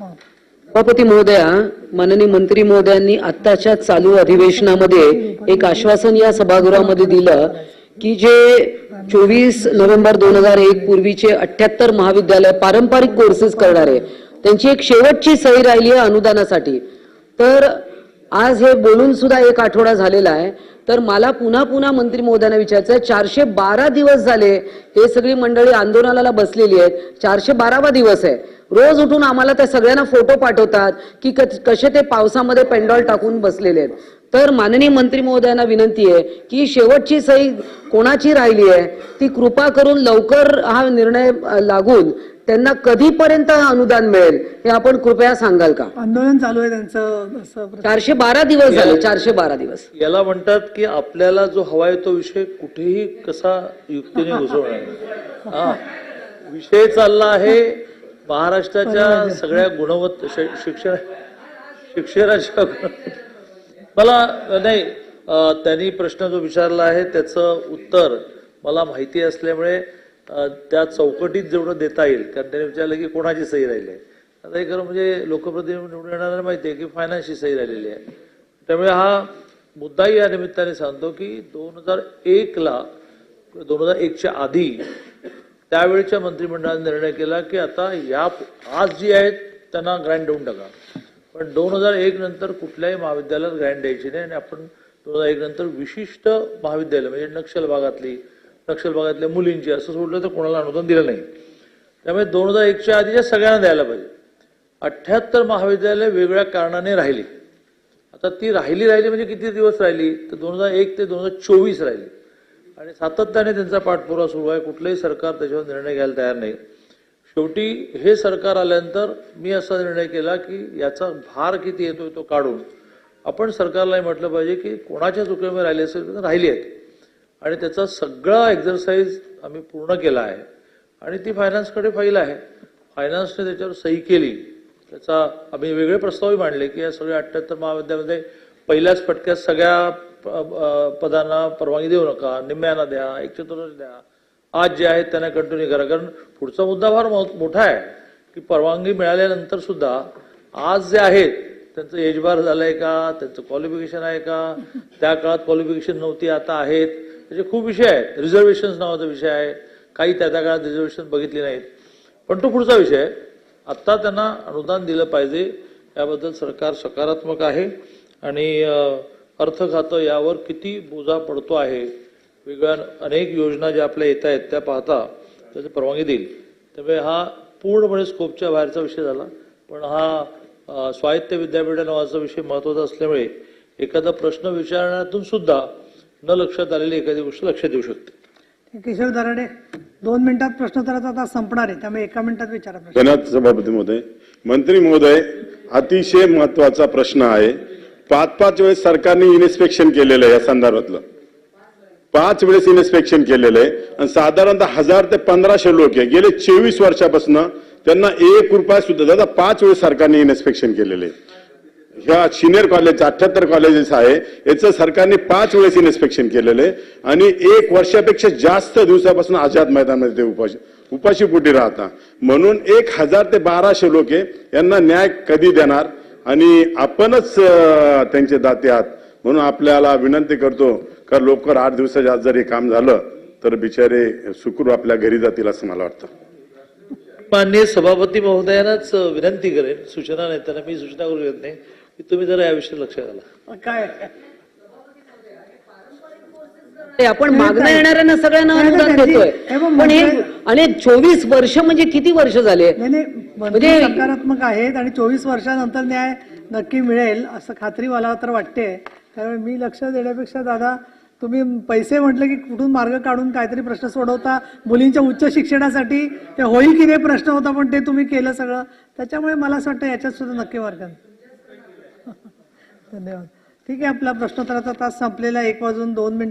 हो. सभापती महोदया माननीय मंत्री महोदयांनी आत्ताच्या चालू अधिवेशनामध्ये एक आश्वासन या सभागृहामध्ये दिलं की जे चोवीस नोव्हेंबर दोन हजार एक पूर्वीचे अठ्याहत्तर महाविद्यालय पारंपरिक कोर्सेस करणारे त्यांची एक शेवटची सही राहिली आहे अनुदानासाठी. तर आज हे बोलून सुद्धा एक आठवडा झालेला आहे. तर मला पुन्हा पुन्हा मंत्री महोदयांना विचारायचं आहे चारशे बारा दिवस झाले हे सगळी मंडळी आंदोलनाला बसलेली आहेत. चारशे बारावा दिवस आहे. रोज उठून आम्हाला त्या सगळ्यांना फोटो पाठवतात की कसे ते पावसामध्ये पेंडॉल टाकून बसलेले आहेत. तर माननीय मंत्री महोदयांना विनंती आहे की शेवटची सही कोणाची राहिली आहे ती कृपा करून लवकर हा निर्णय लागून त्यांना कधीपर्यंत अनुदान मिळेल हे आपण कृपया सांगाल का? आंदोलन चालू आहे त्यांचं असं प्रति- चारशे बारा दिवस झाले चारशे बारा दिवस. याला म्हणतात की आपल्याला जो हवा आहे तो विषय कुठेही कसा युक्तीने घुसवणार हा. विषय चालला आहे महाराष्ट्राच्या सगळ्या गुणवत्त शि- शिक्षण शिक्षणाच्या गुण- मला नाही अं, त्यांनी प्रश्न जो विचारला आहे त्याचं उत्तर मला माहिती असल्यामुळे त्या चौकटीत जेवढं देता येईल कारण त्यांनी विचारलं की कोणाची सही राहिली आहे? आता हे खरं म्हणजे लोकप्रतिनिधी निवडून येणाऱ्यांना माहिती आहे की फायनान्सची सही राहिलेली आहे. त्यामुळे हा मुद्दाही या निमित्ताने सांगतो की दोन हजार एकला दोन हजार एकच्या आधी त्यावेळच्या मंत्रिमंडळाने निर्णय केला की आता या आज जी आहेत त्यांना ग्रँड देऊन टाका. पण दोन हजार एक नंतर कुठल्याही महाविद्यालयात ग्रँड द्यायची नाही आणि आपण दोन हजार एक नंतर विशिष्ट महाविद्यालय म्हणजे नक्षल भागातली नक्षल भागातल्या मुलींची असं सोडलं तर कोणाला अनुदान दिलं नाही. त्यामुळे दोन हजार एकच्या आधीच्या सगळ्यांना द्यायला पाहिजे. अठ्ठ्याहत्तर महाविद्यालय वेगळ्या कारणाने राहिली. आता ती राहिली राहिली म्हणजे किती दिवस राहिली? तर दोन हजार एक ते दोन हजार चोवीस राहिली. आणि सातत्याने त्यांचा पाठपुरावा सुरू आहे. कुठलंही सरकार त्याच्यावर निर्णय घ्यायला तयार नाही. शेवटी हे सरकार आल्यानंतर मी असा निर्णय केला की याचा भार किती येतोय तो काढून आपण सरकारलाही म्हटलं पाहिजे की कोणाच्या चुकीमुळे राहिली असेल तर राहिली आहेत आणि त्याचा सगळा एक्झरसाईज आम्ही पूर्ण केला आहे. आणि ती फायनान्सकडे फाईल आहे. फायनान्सने त्याच्यावर सही केली. त्याचा आम्ही वेगळे प्रस्तावही मांडले की या सगळ्या अठ्ठ्याहत्तर महाविद्यालयामध्ये पहिल्याच फटक्यात सगळ्या प- पदांना परवानगी देऊ नका निम्म्यांना द्या एक चतुर्थ द्या. आज जे आहेत त्यांना कंटिन्यू करा. कारण पुढचा मुद्दा फार मोठा आहे की परवानगी मिळाल्यानंतर सुद्धा आज जे आहेत त्यांचं एजबार झालं झालंय का? त्यांचं क्वालिफिकेशन आहे का? त्या काळात क्वालिफिकेशन नव्हती आता आहेत. त्याचे खूप विषय आहेत. रिझर्वेशन नावाचा विषय आहे. काही त्या त्या काळात रिझर्वेशन बघितली नाहीत. पण तो पुढचा विषय आहे. आत्ता त्यांना अनुदान दिलं पाहिजे याबद्दल सरकार सकारात्मक आहे. आणि अर्थ खातं यावर किती बोजा पडतो आहे वेगळ्या अनेक योजना ज्या आपल्या येत आहेत त्या पाहता त्याची परवानगी देईल. त्यामुळे हा पूर्णपणे स्कोपच्या बाहेरचा विषय झाला. पण हा स्वायत्त विद्यापीठ नावाचा विषय महत्त्वाचा असल्यामुळे एखादा प्रश्न विचारण्यातून सुद्धा न लक्षात आलेली एखादी गोष्ट लक्षात येऊ शकते. केशव दराडे दोन मिनिटात प्रश्नोत्तराचा तास संपणार आहे त्यामुळे एका मिनिटात विचारा प्रश्न. धन्यवाद सभापती महोदय. मंत्री महोदय अतिशय महत्त्वाचा प्रश्न आहे. पाच पाच वेळेस सरकारने इन्स्पेक्शन केलेलं आहे या संदर्भातलं. पाच वेळेस इन्स्पेक्शन केलेलं आहे. आणि साधारणतः हजार ते पंधराशे लोक आहे. गेले चोवीस वर्षापासून त्यांना एक रुपया सुद्धा दादा पाच वेळेस सरकारने इन्स्पेक्शन केलेलं आहे. ह्या सिनियर कॉलेज अठ्याहत्तर कॉलेजेस आहे याचं सरकारने पाच वेळेस इन्स्पेक्शन केलेलं आहे. आणि एक वर्षापेक्षा जास्त दिवसापासून आझाद मैदानामध्ये ते उपाशी उपाशी पोटी राहता म्हणून एक हजार ते बाराशे लोक यांना न्याय कधी देणार? आणि आपणच त्यांचे दाते आहात. म्हणून आपल्याला विनंती करतो का लवकर आठ दिवसाच्या आज जर हे काम झालं तर बिचारे सुखरू आपल्या घरी जातील असं मला वाटतं. माननीय सभापती महोदयांनाच विनंती करेन. सूचना नाही त्यांना मी सूचना करू देत नाही. की तुम्ही जरा याविषयी लक्ष घाला. काय? आपण मागणं येणाऱ्यांना सगळ्यांना अनुदान देतोय. पण हे म्हणजे- आणि चोवीस वर्ष म्हणजे किती वर्ष झाले? नाही नाही मंत्री म्हणजे- सकारात्मक आहेत आणि चोवीस वर्षानंतर न्याय नक्की मिळेल असं खात्री मला तर वाटते. त्यामुळे मी लक्ष देण्यापेक्षा दादा तुम्ही पैसे म्हटलं की कुठून मार्ग काढून काहीतरी प्रश्न सोडवता? मुलींच्या उच्च शिक्षणासाठी ते होईल की नाही प्रश्न होता पण ते तुम्ही केलं सगळं. त्याच्यामुळे मला असं वाटतं याच्यात सुद्धा नक्की मार्ग. धन्यवाद. ठीक आहे आपला प्रश्नोत्तराचा तास संपलेला एक वाजून दोन मिनिट